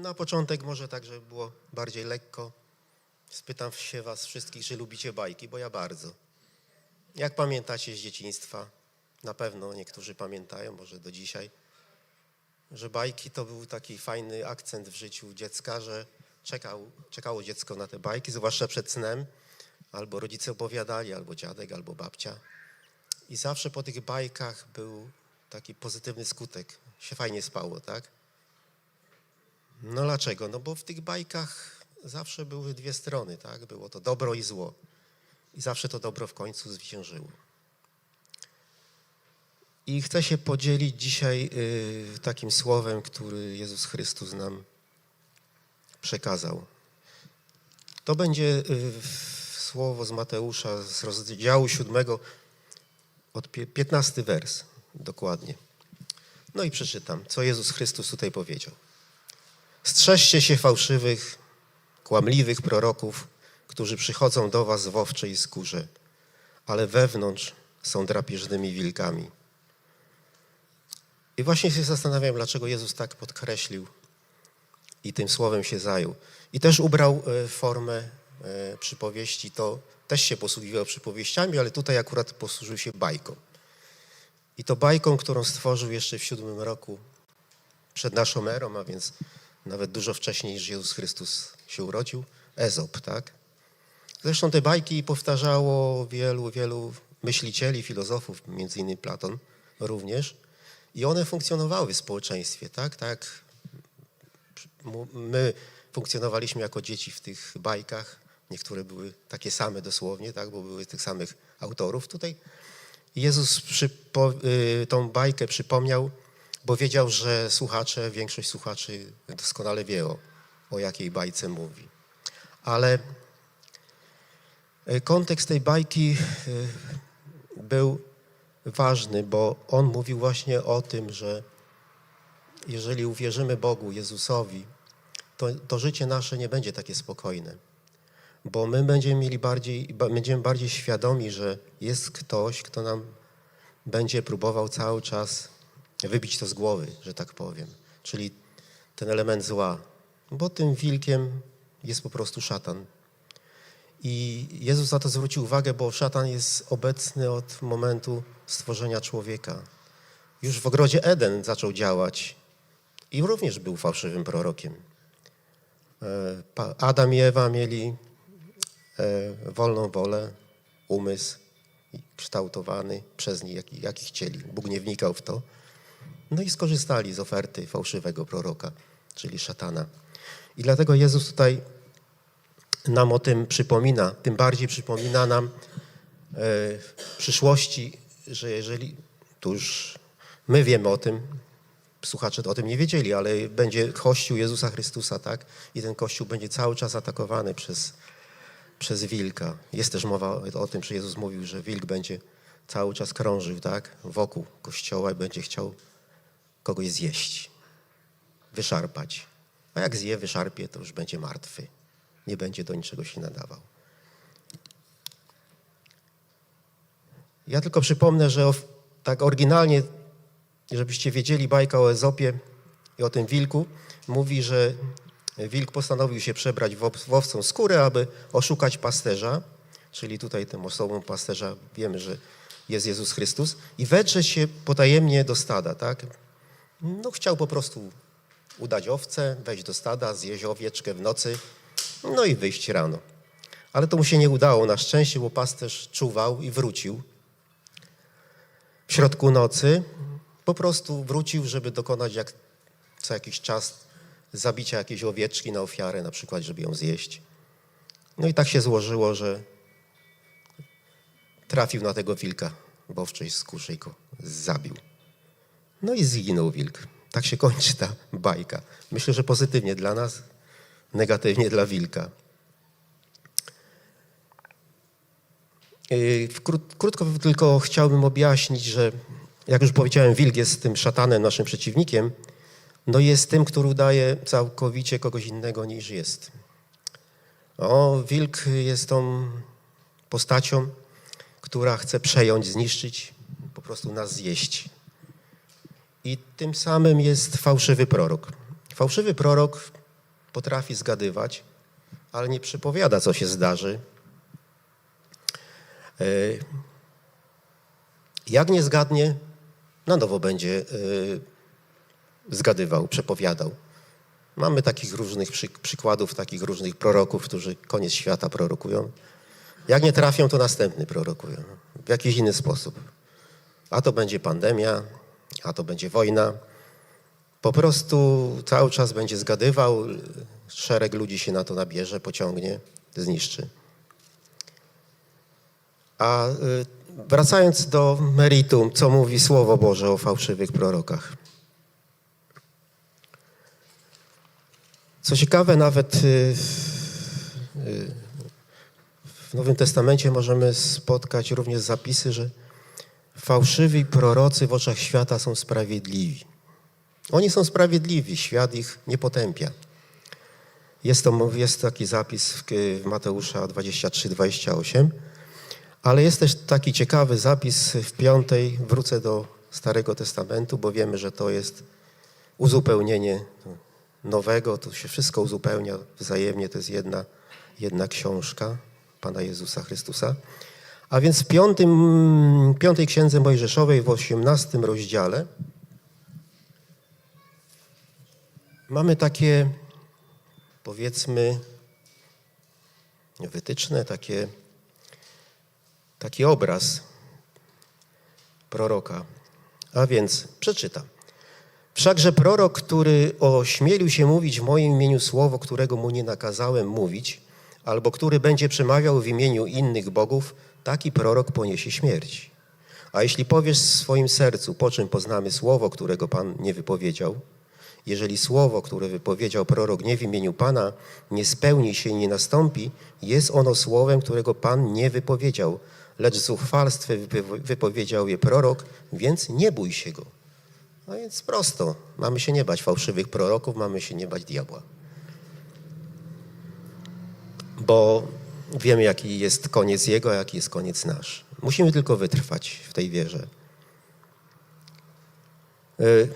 Na początek może tak, żeby było bardziej lekko. Spytam się was wszystkich, czy lubicie bajki, bo ja bardzo. Jak pamiętacie z dzieciństwa? Na pewno niektórzy pamiętają, może do dzisiaj, że bajki to był taki fajny akcent w życiu dziecka, że czekał, czekało dziecko na te bajki, zwłaszcza przed snem. Albo rodzice opowiadali, albo dziadek, albo babcia. I zawsze po tych bajkach był taki pozytywny skutek. Się fajnie spało, tak? No dlaczego? No bo w tych bajkach zawsze były dwie strony, tak? Było to dobro i zło. I zawsze to dobro w końcu zwyciężyło. I chcę się podzielić dzisiaj y, takim słowem, który Jezus Chrystus nam przekazał. To będzie y, słowo z Mateusza z rozdziału 7, od pie- 15 wers dokładnie. No i przeczytam, co Jezus Chrystus tutaj powiedział. Strzeżcie się fałszywych, kłamliwych proroków, którzy przychodzą do was w owczej skórze, ale wewnątrz są drapieżnymi wilkami. I właśnie się zastanawiam, dlaczego Jezus tak podkreślił i tym słowem się zajął. I też ubrał e, formę e, przypowieści, to też się posługiwał przypowieściami, ale tutaj akurat posłużył się bajką. I to bajką, którą stworzył jeszcze w siódmym roku przed naszą erą, a więc nawet dużo wcześniej niż Jezus Chrystus się urodził, Ezop, tak? Zresztą te bajki powtarzało wielu, wielu myślicieli, filozofów, między innymi Platon również. I one funkcjonowały w społeczeństwie, tak? Tak my funkcjonowaliśmy jako dzieci w tych bajkach. Niektóre były takie same dosłownie, tak? Bo były tych samych autorów. Tutaj Jezus y, tą bajkę przypomniał, bo wiedział, że słuchacze, większość słuchaczy doskonale wie o, o jakiej bajce mówi. Ale y, kontekst tej bajki y, był ważny, bo on mówił właśnie o tym, że jeżeli uwierzymy Bogu, Jezusowi, to, to życie nasze nie będzie takie spokojne. Bo my będziemy mieli bardziej, ba- będziemy bardziej świadomi, że jest ktoś, kto nam będzie próbował cały czas wybić to z głowy, że tak powiem. Czyli ten element zła. Bo tym wilkiem jest po prostu szatan. I Jezus na to zwrócił uwagę, bo szatan jest obecny od momentu stworzenia człowieka. Już w ogrodzie Eden zaczął działać i również był fałszywym prorokiem. E, Adam i Ewa mieli e, wolną wolę, umysł kształtowany przez nich, jaki, jaki chcieli. Bóg nie wnikał w to. No i skorzystali z oferty fałszywego proroka, czyli szatana. I dlatego Jezus tutaj nam o tym przypomina, tym bardziej przypomina nam e, w przyszłości, że jeżeli, tu już my wiemy o tym, słuchacze o tym nie wiedzieli, ale będzie Kościół Jezusa Chrystusa, tak? I ten Kościół będzie cały czas atakowany przez, przez wilka. Jest też mowa o tym, że Jezus mówił, że wilk będzie cały czas krążył, tak? Wokół Kościoła i będzie chciał kogoś zjeść, wyszarpać. A jak zje, wyszarpie, to już będzie martwy. Nie będzie do niczego się nadawał. Ja tylko przypomnę, że tak oryginalnie, żebyście wiedzieli, bajka o Ezopie i o tym wilku mówi, że wilk postanowił się przebrać w owcą skórę, aby oszukać pasterza, czyli tutaj tym osobą pasterza wiemy, że jest Jezus Chrystus, i wedrzeć się potajemnie do stada, tak? No chciał po prostu udać owcę, wejść do stada, zjeść owieczkę w nocy, no i wyjść rano. Ale to mu się nie udało na szczęście, bo pasterz czuwał i wrócił. W środku nocy po prostu wrócił, żeby dokonać jak co jakiś czas zabicia jakiejś owieczki na ofiarę, na przykład, żeby ją zjeść. No i tak się złożyło, że trafił na tego wilka w owczej skórze i go zabił. No i zginął wilk. Tak się kończy ta bajka. Myślę, że pozytywnie dla nas, negatywnie dla wilka. Yy, Krót, krótko tylko chciałbym objaśnić, że jak już powiedziałem, wilk jest tym szatanem, naszym przeciwnikiem, no jest tym, który udaje całkowicie kogoś innego niż jest. O, wilk jest tą postacią, która chce przejąć, zniszczyć, po prostu nas zjeść. I tym samym jest fałszywy prorok. Fałszywy prorok potrafi zgadywać, ale nie przypowiada, co się zdarzy. E, Jak nie zgadnie, na nowo będzie e, zgadywał, przepowiadał. Mamy takich różnych przy, przykładów, takich różnych proroków, którzy koniec świata prorokują. Jak nie trafią, to następny prorokują w jakiś inny sposób. A to będzie pandemia, a to będzie wojna. Po prostu cały czas będzie zgadywał, szereg ludzi się na to nabierze, pociągnie, zniszczy. A y, wracając do meritum, co mówi Słowo Boże o fałszywych prorokach. Co ciekawe, nawet y, y, w Nowym Testamencie możemy spotkać również zapisy, że fałszywi prorocy w oczach świata są sprawiedliwi. Oni są sprawiedliwi, świat ich nie potępia. Jest, to, jest taki zapis w, Mateusza 23-28, ale jest też taki ciekawy zapis w piątej, wrócę do Starego Testamentu, bo wiemy, że to jest uzupełnienie nowego, to się wszystko uzupełnia wzajemnie, to jest jedna, jedna książka Pana Jezusa Chrystusa. A więc w piątym, piątej księdze Mojżeszowej w osiemnastym rozdziale mamy takie, powiedzmy, wytyczne, takie, taki obraz proroka. A więc przeczytam. Wszakże prorok, który ośmielił się mówić w moim imieniu słowo, którego mu nie nakazałem mówić, albo który będzie przemawiał w imieniu innych bogów, taki prorok poniesie śmierć. A jeśli powiesz w swoim sercu, po czym poznamy słowo, którego Pan nie wypowiedział, jeżeli słowo, które wypowiedział prorok nie w imieniu Pana, nie spełni się i nie nastąpi, jest ono słowem, którego Pan nie wypowiedział, lecz z uchwalstwem wypowiedział je prorok, więc nie bój się go. No więc prosto, mamy się nie bać fałszywych proroków, mamy się nie bać diabła. Bo wiemy, jaki jest koniec jego, a jaki jest koniec nasz. Musimy tylko wytrwać w tej wierze. Y,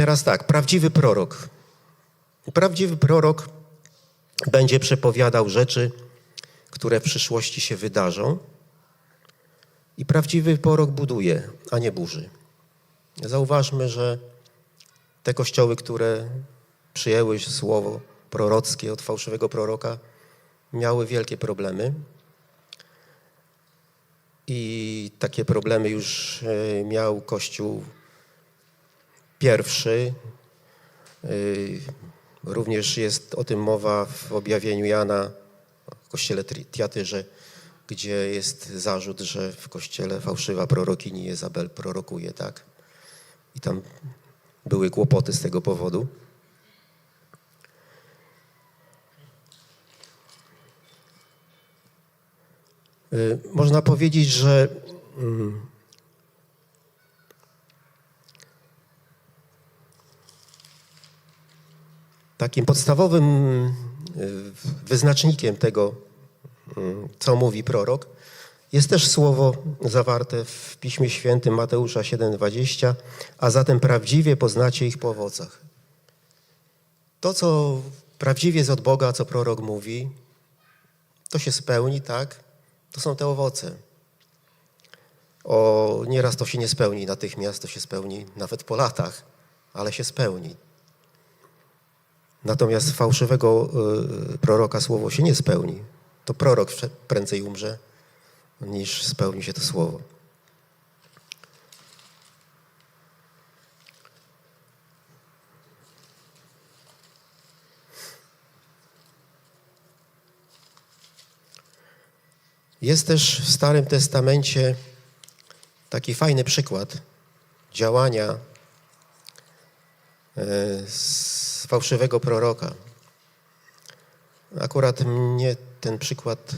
Teraz tak, prawdziwy prorok. Prawdziwy prorok będzie przepowiadał rzeczy, które w przyszłości się wydarzą. I prawdziwy prorok buduje, a nie burzy. Zauważmy, że te kościoły, które przyjęły słowo prorockie od fałszywego proroka, miały wielkie problemy. I takie problemy już e, miał Kościół pierwszy. Y, Również jest o tym mowa w objawieniu Jana w kościele Tiatyrze, gdzie jest zarzut, że w kościele fałszywa prorokini Jezabel prorokuje, tak? I tam były kłopoty z tego powodu. Można powiedzieć, że mm, takim podstawowym y, wyznacznikiem tego, y, co mówi prorok, jest też słowo zawarte w Piśmie Świętym Mateusza 7:20, a zatem prawdziwie poznacie ich po owocach. To, co prawdziwie jest od Boga, co prorok mówi, to się spełni, tak? To są te owoce. O, nieraz to się nie spełni natychmiast, to się spełni nawet po latach, ale się spełni. Natomiast fałszywego y, proroka słowo się nie spełni. To prorok prędzej umrze, niż spełni się to słowo. Jest też w Starym Testamencie taki fajny przykład działania e, fałszywego proroka. Akurat mnie ten przykład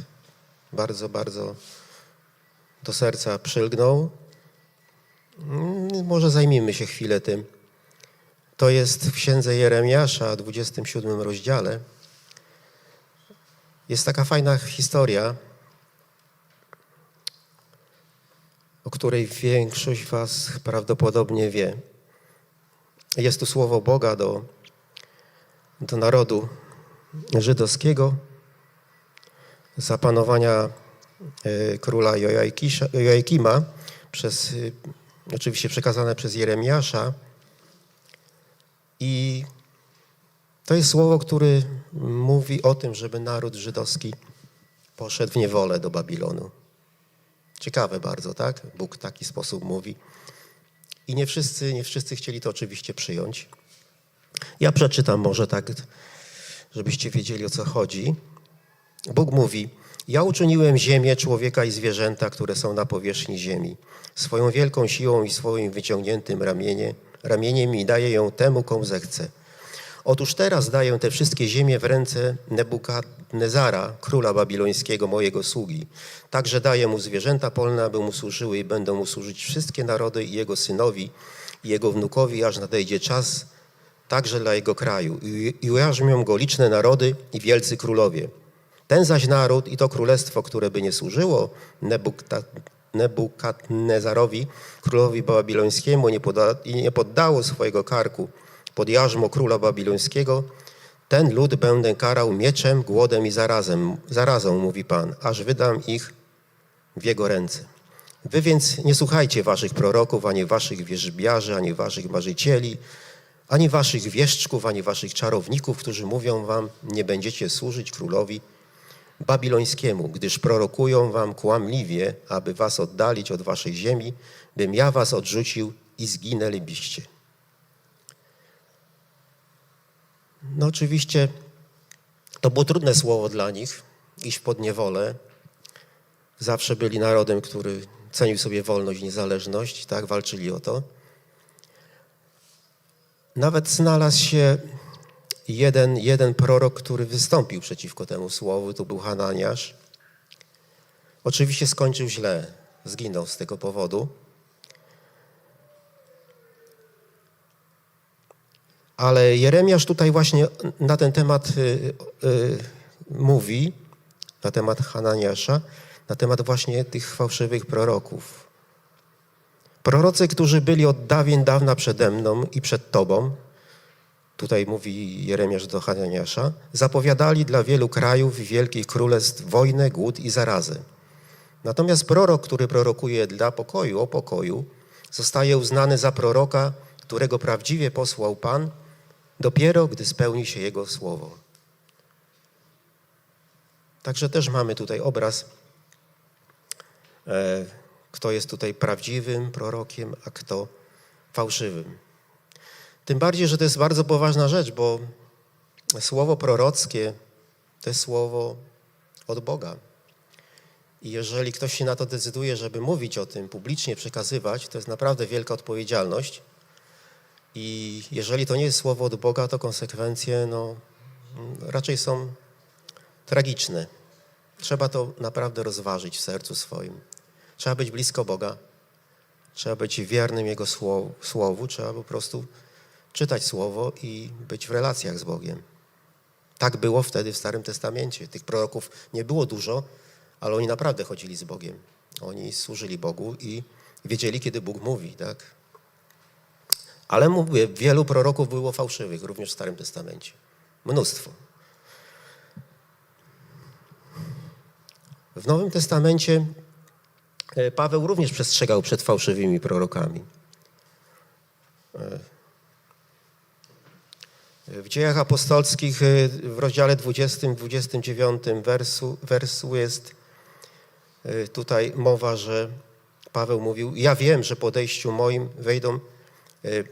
bardzo, bardzo do serca przylgnął. Mm, Może zajmijmy się chwilę tym. To jest w księdze Jeremiasza, 27 rozdziale. Jest taka fajna historia, o której większość Was prawdopodobnie wie. Jest tu słowo Boga do, do narodu żydowskiego, za panowania e, króla Joakima, przez, y, oczywiście przekazane przez Jeremiasza. I to jest słowo, które mówi o tym, żeby naród żydowski poszedł w niewolę do Babilonu. Ciekawe bardzo, tak? Bóg w taki sposób mówi. I nie wszyscy, nie wszyscy chcieli to oczywiście przyjąć. Ja przeczytam może tak, żebyście wiedzieli o co chodzi. Bóg mówi: Ja uczyniłem ziemię, człowieka i zwierzęta, które są na powierzchni ziemi, swoją wielką siłą i swoim wyciągniętym ramienie, ramieniem i daję ją temu, komu zechcę. Otóż teraz daję te wszystkie ziemie w ręce Nebukadnezara, króla babilońskiego, mojego sługi. Także daję mu zwierzęta polne, aby mu służyły i będą mu służyć wszystkie narody i jego synowi i jego wnukowi, aż nadejdzie czas także dla jego kraju. I ujarzmią go liczne narody i wielcy królowie. Ten zaś naród i to królestwo, które by nie służyło Nebukadnezarowi, królowi babilońskiemu, nie poda- nie poddało swojego karku pod jarzmo króla babilońskiego, ten lud będę karał mieczem, głodem i zarazem, zarazą, mówi Pan, aż wydam ich w jego ręce. Wy więc nie słuchajcie waszych proroków, ani waszych wierzbiarzy, ani waszych marzycieli, ani waszych wieszczków, ani waszych czarowników, którzy mówią wam, nie będziecie służyć królowi babilońskiemu, gdyż prorokują wam kłamliwie, aby was oddalić od waszej ziemi, bym ja was odrzucił i zginęlibyście. No oczywiście to było trudne słowo dla nich, iść pod niewolę. Zawsze byli narodem, który cenił sobie wolność i niezależność, tak, walczyli o to. Nawet znalazł się jeden, jeden prorok, który wystąpił przeciwko temu słowu, to był Hananiasz. Oczywiście skończył źle, zginął z tego powodu. Ale Jeremiasz tutaj właśnie na ten temat y, y, mówi, na temat Hananiasza, na temat właśnie tych fałszywych proroków. Prorocy, którzy byli od dawien dawna przede mną i przed Tobą, tutaj mówi Jeremiasz do Hananiasza, zapowiadali dla wielu krajów i wielkich królestw wojnę, głód i zarazę. Natomiast prorok, który prorokuje dla pokoju, o pokoju, zostaje uznany za proroka, którego prawdziwie posłał Pan, dopiero gdy spełni się Jego słowo. Także też mamy tutaj obraz, e, kto jest tutaj prawdziwym prorokiem, a kto fałszywym. Tym bardziej, że to jest bardzo poważna rzecz, bo słowo prorockie to jest słowo od Boga. I jeżeli ktoś się na to decyduje, żeby mówić o tym, publicznie przekazywać, to jest naprawdę wielka odpowiedzialność. I jeżeli to nie jest słowo od Boga, to konsekwencje no, raczej są tragiczne. Trzeba to naprawdę rozważyć w sercu swoim. Trzeba być blisko Boga, trzeba być wiernym Jego słowu, słowu trzeba po prostu czytać Słowo i być w relacjach z Bogiem. Tak było wtedy w Starym Testamencie. Tych proroków nie było dużo, ale oni naprawdę chodzili z Bogiem. Oni służyli Bogu i wiedzieli, kiedy Bóg mówi, tak? Ale mówię, wielu proroków było fałszywych, również w Starym Testamencie. Mnóstwo. W Nowym Testamencie e, Paweł również przestrzegał przed fałszywymi prorokami. E, W dziejach apostolskich e, w rozdziale 20, 29 wersu, wersu jest tutaj mowa, że Paweł mówił, ja wiem, że po odejściu moim wejdą e, e,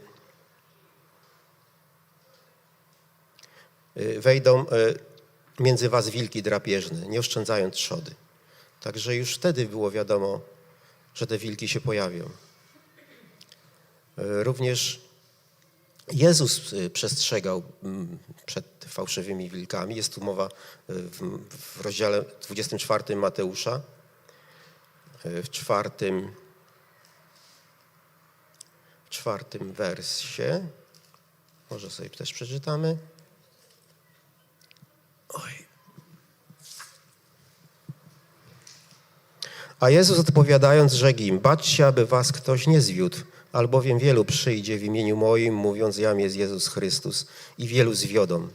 wejdą e, między was wilki drapieżne, nie oszczędzając trzody. Także już wtedy było wiadomo, że te wilki się pojawią. E, Również Jezus przestrzegał mm, przed fałszywymi wilkami. Jest tu mowa w, rozdziale 24 Mateusza, w czwartym, w czwartym wersie. Może sobie też przeczytamy. A Jezus odpowiadając, rzekł im, baczcie, aby was ktoś nie zwiódł, albowiem wielu przyjdzie w imieniu moim, mówiąc, jam jest Jezus Chrystus i wielu zwiodą.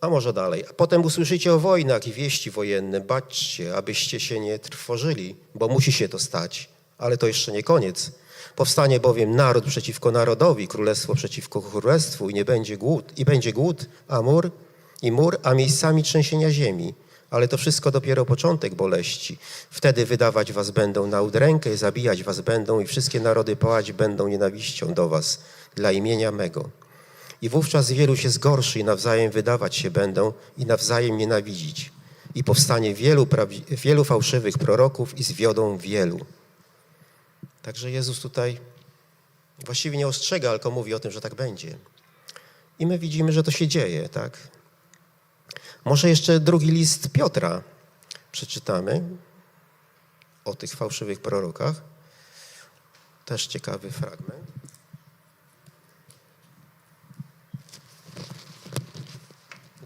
A może dalej. A potem usłyszycie o wojnach i wieści wojenne. Baczcie, abyście się nie trwożyli, bo musi się to stać. Ale to jeszcze nie koniec. Powstanie bowiem naród przeciwko narodowi, królestwo przeciwko królestwu i nie będzie głód, i będzie głód, a mur i mur, a miejscami trzęsienia ziemi. Ale to wszystko dopiero początek boleści. Wtedy wydawać was będą na udrękę, zabijać was będą i wszystkie narody pałać będą nienawiścią do was dla imienia mego. I wówczas wielu się zgorszy i nawzajem wydawać się będą i nawzajem nienawidzić. I powstanie wielu, wielu fałszywych proroków i zwiodą wielu. Także Jezus tutaj właściwie nie ostrzega, tylko mówi o tym, że tak będzie. I my widzimy, że to się dzieje, tak? Może jeszcze drugi list Piotra przeczytamy o tych fałszywych prorokach. Też ciekawy fragment.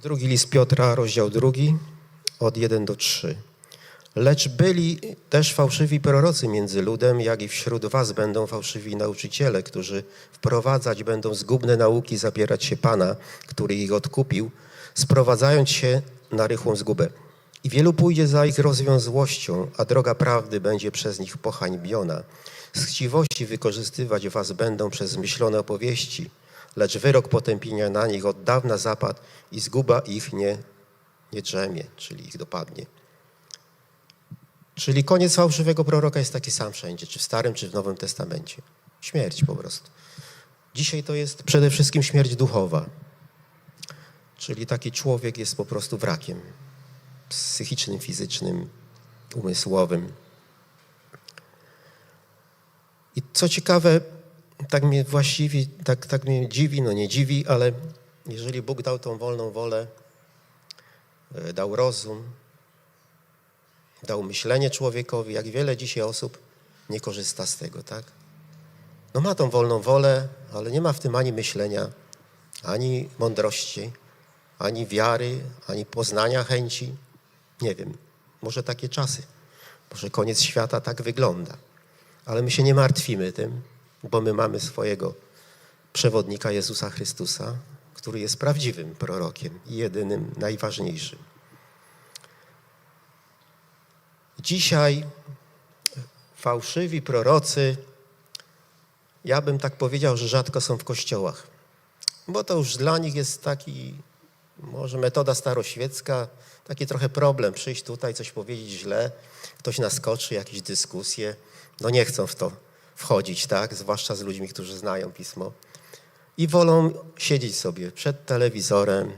Drugi list Piotra, rozdział drugi, od 1 do 3. Lecz byli też fałszywi prorocy między ludem, jak i wśród was będą fałszywi nauczyciele, którzy wprowadzać będą zgubne nauki, zapierać się Pana, który ich odkupił, sprowadzając się na rychłą zgubę. I wielu pójdzie za ich rozwiązłością, a droga prawdy będzie przez nich pohańbiona. Z chciwości wykorzystywać was będą przez zmyślone opowieści, lecz wyrok potępienia na nich od dawna zapadł i zguba ich nie, nie drzemie, czyli ich dopadnie. Czyli koniec fałszywego proroka jest taki sam wszędzie, czy w Starym, czy w Nowym Testamencie. Śmierć po prostu. Dzisiaj to jest przede wszystkim śmierć duchowa. Czyli taki człowiek jest po prostu wrakiem psychicznym, fizycznym, umysłowym. I co ciekawe, tak mnie właściwie, tak, tak mnie dziwi, no nie dziwi, ale jeżeli Bóg dał tą wolną wolę, e, dał rozum, dał myślenie człowiekowi, jak wiele dzisiaj osób nie korzysta z tego, tak? No ma tą wolną wolę, ale nie ma w tym ani myślenia, ani mądrości, ani wiary, ani poznania chęci. Nie wiem, może takie czasy, może koniec świata tak wygląda. Ale my się nie martwimy tym, bo my mamy swojego przewodnika Jezusa Chrystusa, który jest prawdziwym prorokiem i jedynym, najważniejszym. Dzisiaj fałszywi prorocy, ja bym tak powiedział, że rzadko są w kościołach, bo to już dla nich jest taki, może metoda staroświecka, taki trochę problem, przyjść tutaj, coś powiedzieć źle, ktoś naskoczy, jakieś dyskusje, no nie chcą w to wchodzić, tak, zwłaszcza z ludźmi, którzy znają Pismo. I wolą siedzieć sobie przed telewizorem,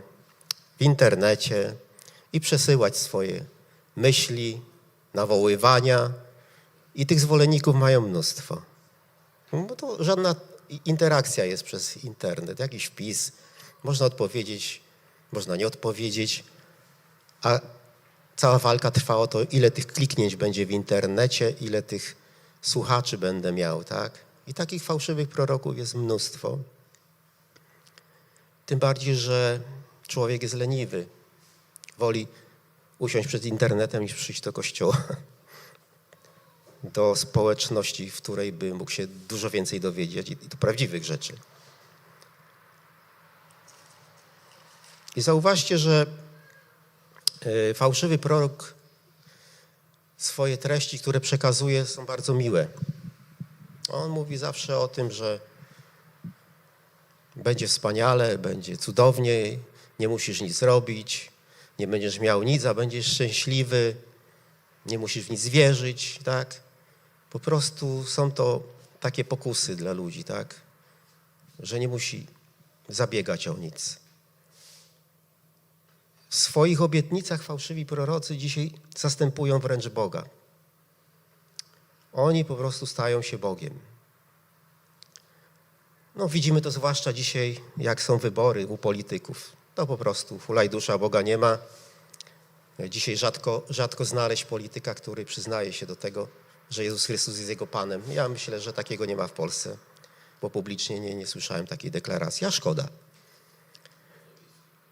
w internecie i przesyłać swoje myśli, nawoływania. I tych zwolenników mają mnóstwo. No to żadna interakcja jest przez internet, jakiś wpis, można odpowiedzieć, można nie odpowiedzieć, a cała walka trwa o to, ile tych kliknięć będzie w internecie, ile tych słuchaczy będę miał, tak? I takich fałszywych proroków jest mnóstwo. Tym bardziej, że człowiek jest leniwy. Woli usiąść przed internetem niż przyjść do kościoła. Do społeczności, w której by mógł się dużo więcej dowiedzieć i to prawdziwych rzeczy. I zauważcie, że e, fałszywy prorok swoje treści, które przekazuje, są bardzo miłe. On mówi zawsze o tym, że będzie wspaniale, będzie cudownie, nie musisz nic robić, nie będziesz miał nic, a będziesz szczęśliwy, nie musisz w nic wierzyć, tak? Po prostu są to takie pokusy dla ludzi, tak? Że nie musi zabiegać o nic. W swoich obietnicach fałszywi prorocy dzisiaj zastępują wręcz Boga. Oni po prostu stają się Bogiem. No, widzimy to zwłaszcza dzisiaj, jak są wybory u polityków. To po prostu hulaj dusza Boga nie ma. Dzisiaj rzadko, rzadko znaleźć polityka, który przyznaje się do tego, że Jezus Chrystus jest jego Panem. Ja myślę, że takiego nie ma w Polsce, bo publicznie nie, nie słyszałem takiej deklaracji, a szkoda.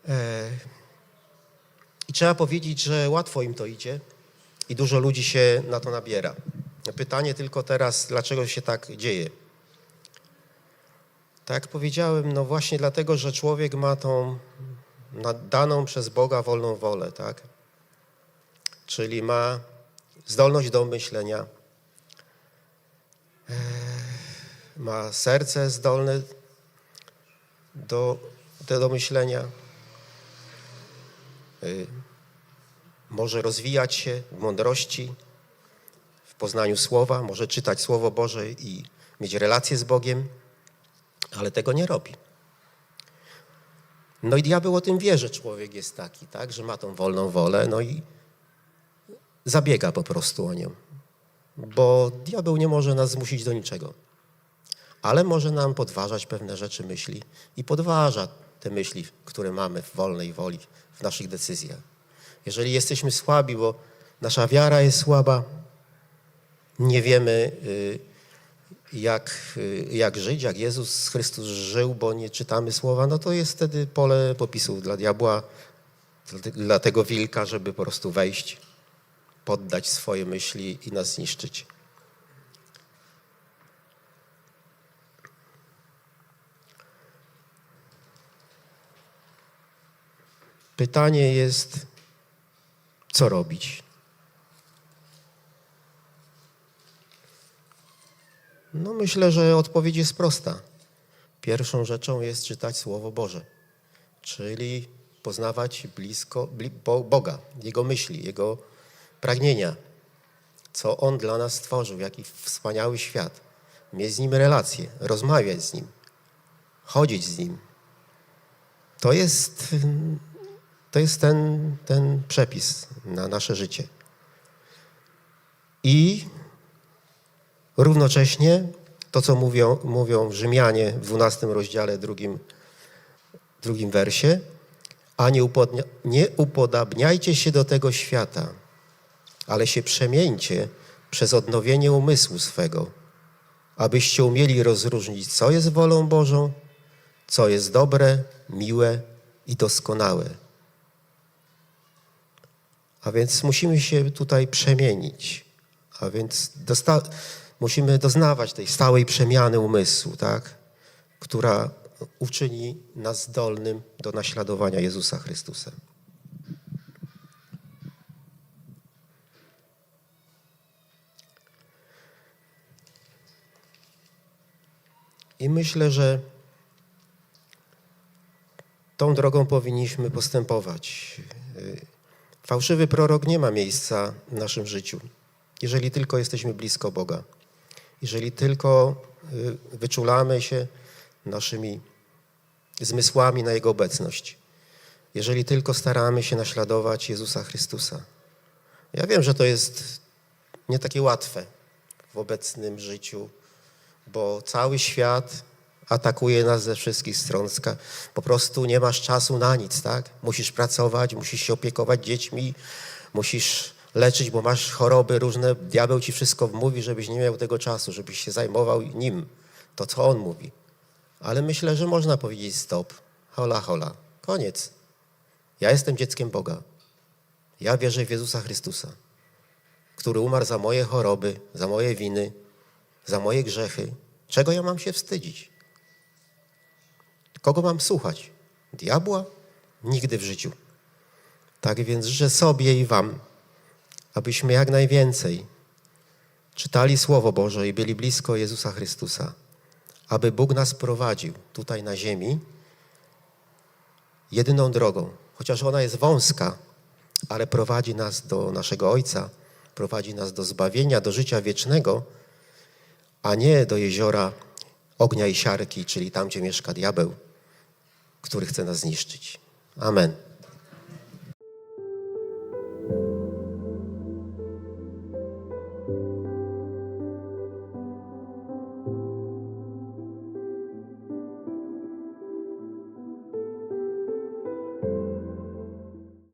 E, I trzeba powiedzieć, że łatwo im to idzie i dużo ludzi się na to nabiera. Pytanie tylko teraz, dlaczego się tak dzieje? Tak jak powiedziałem, no właśnie dlatego, że człowiek ma tą daną przez Boga wolną wolę, tak? Czyli ma zdolność do myślenia, e, ma serce zdolne do, do, myślenia, może rozwijać się w mądrości, w poznaniu Słowa, może czytać Słowo Boże i mieć relacje z Bogiem, ale tego nie robi. No i diabeł o tym wie, że człowiek jest taki, tak, że ma tą wolną wolę, no i zabiega po prostu o nią. Bo diabeł nie może nas zmusić do niczego, ale może nam podważać pewne rzeczy myśli i podważa te myśli, które mamy w wolnej woli, w naszych decyzjach. Jeżeli jesteśmy słabi, bo nasza wiara jest słaba, nie wiemy, y, jak, y, jak żyć, jak Jezus Chrystus żył, bo nie czytamy słowa, no to jest wtedy pole popisów dla diabła, dla te- dla tego wilka, żeby po prostu wejść, poddać swoje myśli i nas zniszczyć. Pytanie jest, co robić? No myślę, że odpowiedź jest prosta. Pierwszą rzeczą jest czytać Słowo Boże, czyli poznawać blisko bli, Bo- Boga, Jego myśli, Jego pragnienia, co On dla nas stworzył, jaki wspaniały świat. Mieć z Nim relacje, rozmawiać z Nim, chodzić z Nim. To jest, to jest ten, ten przepis na nasze życie. I Równocześnie to, co mówią, mówią Rzymianie w 12 rozdziale, drugim, drugim wersie, a nie, upodnia, nie upodabniajcie się do tego świata, ale się przemieńcie przez odnowienie umysłu swego, abyście umieli rozróżnić, co jest wolą Bożą, co jest dobre, miłe i doskonałe. A więc musimy się tutaj przemienić. A więc musimy doznawać tej stałej przemiany umysłu, tak? która uczyni nas zdolnym do naśladowania Jezusa Chrystusa. I myślę, że tą drogą powinniśmy postępować. Fałszywy prorok nie ma miejsca w naszym życiu, jeżeli tylko jesteśmy blisko Boga. Jeżeli tylko y, wyczulamy się naszymi zmysłami na Jego obecność. Jeżeli tylko staramy się naśladować Jezusa Chrystusa. Ja wiem, że to jest nie takie łatwe w obecnym życiu, bo cały świat atakuje nas ze wszystkich stron. Po prostu nie masz czasu na nic, tak? Musisz pracować, musisz się opiekować dziećmi, musisz leczyć, bo masz choroby różne. Diabeł ci wszystko mówi, żebyś nie miał tego czasu, żebyś się zajmował nim. To, co on mówi. Ale myślę, że można powiedzieć stop. Hola, hola. Koniec. Ja jestem dzieckiem Boga. Ja wierzę w Jezusa Chrystusa, który umarł za moje choroby, za moje winy, za moje grzechy. Czego ja mam się wstydzić? Kogo mam słuchać? Diabła? Nigdy w życiu. Tak więc życzę sobie i wam, abyśmy jak najwięcej czytali Słowo Boże i byli blisko Jezusa Chrystusa, aby Bóg nas prowadził tutaj na ziemi jedyną drogą, chociaż ona jest wąska, ale prowadzi nas do naszego Ojca, prowadzi nas do zbawienia, do życia wiecznego, a nie do jeziora ognia i siarki, czyli tam, gdzie mieszka diabeł, który chce nas zniszczyć. Amen.